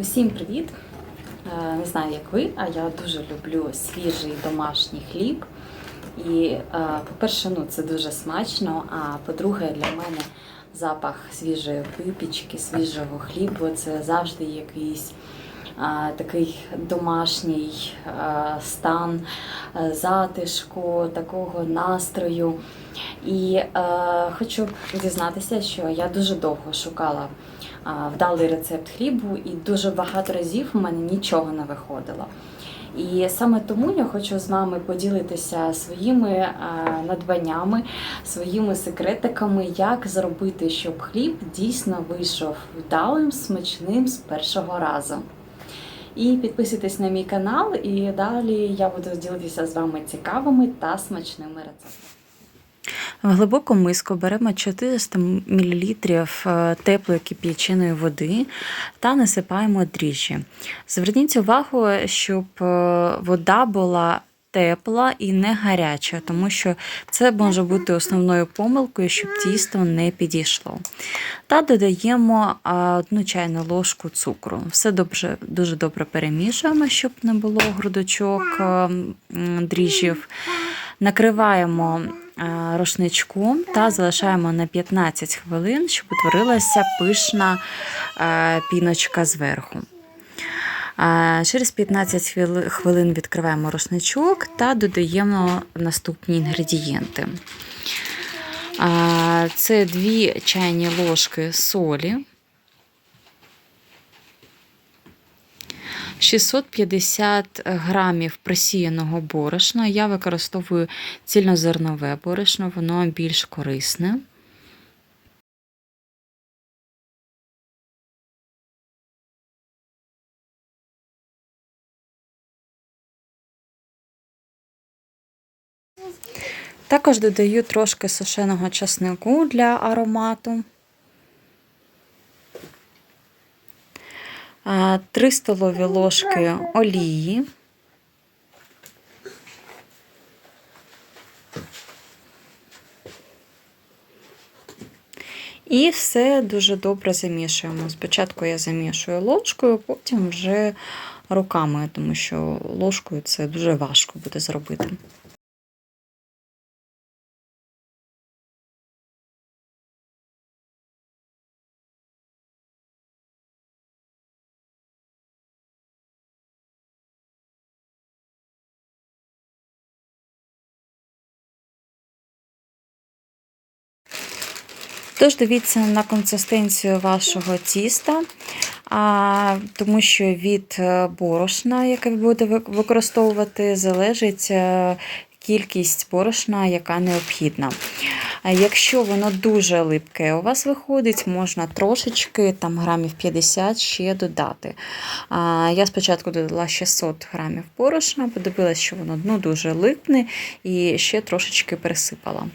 Усім привіт! Е, Не знаю, як ви, а я дуже люблю свіжий домашній хліб. І, е, по-перше, ну, це дуже смачно. А по-друге, для мене запах свіжої випічки, свіжого хлібу це завжди якийсь а, такий домашній а, стан а, затишку, такого настрою. І е, хочу дізнатися, що я дуже довго шукала а, вдалий рецепт хлібу, і дуже багато разів у мене нічого не виходило. І саме тому я хочу з вами поділитися своїми надбаннями, своїми секретиками, як зробити, щоб хліб дійсно вийшов вдалим, смачним з першого разу. І підписуйтесь на мій канал, і далі я буду ділитися з вами цікавими та смачними рецептами. В глибоку миску беремо 400 мл теплої кип'яченої води та насипаємо дріжджі. Зверніть увагу, щоб е, вода була тепла і не гаряча, тому що це може бути основною помилкою, щоб тісто не підійшло. Та додаємо одну чайну ложку цукру. Все добре, дуже добре перемішуємо, щоб не було грудочок е, дріжджів. Накриваємо рушничком та залишаємо на 15 хвилин, щоб утворилася пишна піночка зверху. Через 15 хвилин відкриваємо рушничок та додаємо наступні інгредієнти. Це 2 чайні ложки солі, 650 грамів просіяного борошна. Я використовую цільнозернове борошно, воно більш корисне. Також додаю трошки сушеного часнику для аромату. 3 столові ложки олії. І все дуже добре замішуємо. Спочатку я замішую ложкою, потім вже руками, тому що ложкою це дуже важко буде зробити. Тож дивіться на консистенцію вашого тіста, тому що від е, борошна, яке ви будете використовувати, залежить е, кількість борошна, яка необхідна. Якщо воно дуже липке у вас виходить, можна трошечки, там грамів 50 ще додати. Я спочатку додала 600 грамів борошна, подивилася, що воно ну, дуже липне, і ще трошечки пересипала.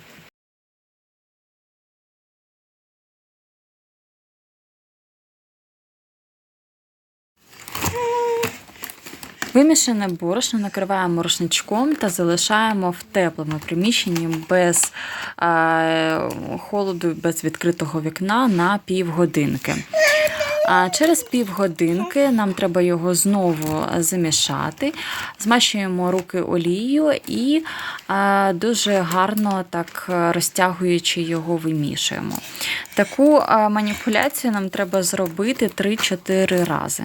Вимішане борошно накриваємо рушничком та залишаємо в теплому приміщенні без е, холоду, без відкритого вікна на півгодинки. А через півгодинки нам треба його знову замішати. Змащуємо руки олією і е, дуже гарно так розтягуючи його вимішуємо. Таку е, маніпуляцію нам треба зробити 3-4 рази.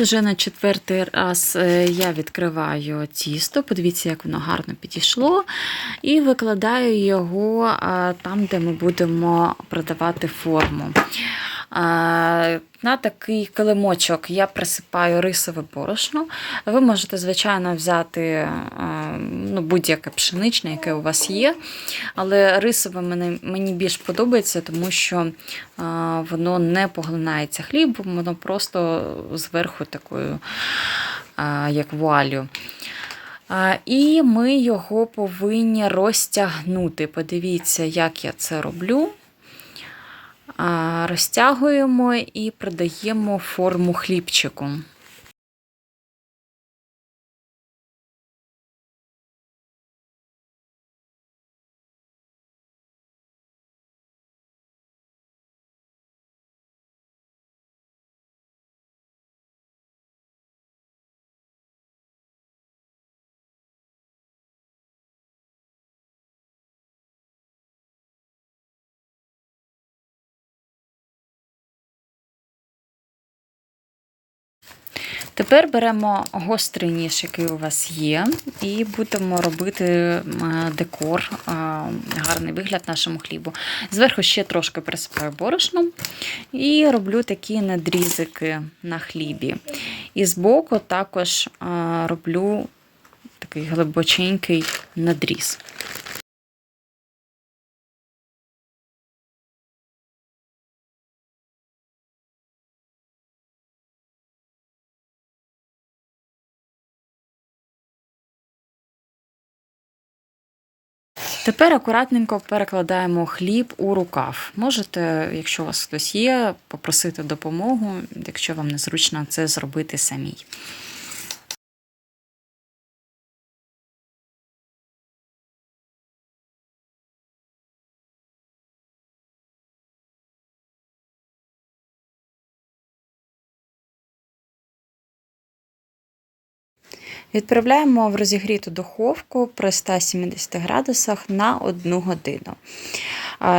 Вже на четвертий раз е, я відкриваю тісто, подивіться, як воно гарно підійшло, і викладаю його е, там, де ми будемо продавати форму. Е, На такий килимочок я присипаю рисове борошно. Ви можете, звичайно, взяти ну, будь-яке пшеничне, яке у вас є. Але рисове мені, мені більш подобається, тому що е, воно не поглинається хлібом, воно просто зверху такою, е, як вуалю. А, І ми його повинні розтягнути. Подивіться, як я це роблю. А, Розтягуємо і придаємо форму хлібчику. Тепер беремо гострий ніж, який у вас є, і будемо робити е, декор, е, гарний вигляд нашому хлібу. Зверху ще трошки присипаю борошном і роблю такі надрізики на хлібі. І збоку також е, роблю такий глибоченький надріз. Тепер акуратненько перекладаємо хліб у рукав. Можете, якщо у вас хтось є, попросити допомогу, якщо вам незручно це зробити самій. Відправляємо в розігріту духовку при 170 градусах на 1 годину.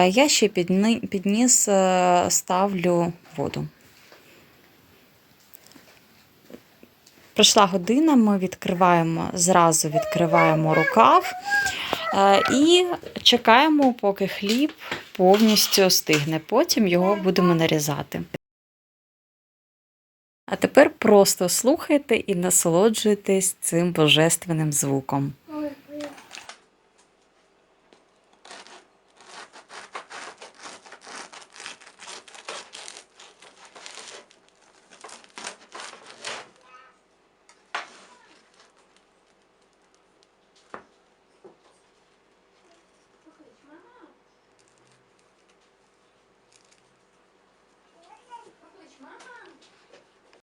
Я ще під ни- під низ е, ставлю воду. Пройшла година, ми відкриваємо, зразу відкриваємо рукав е, і чекаємо, поки хліб повністю стигне. Потім його будемо нарізати. А тепер просто слухайте і насолоджуйтесь цим божественним звуком.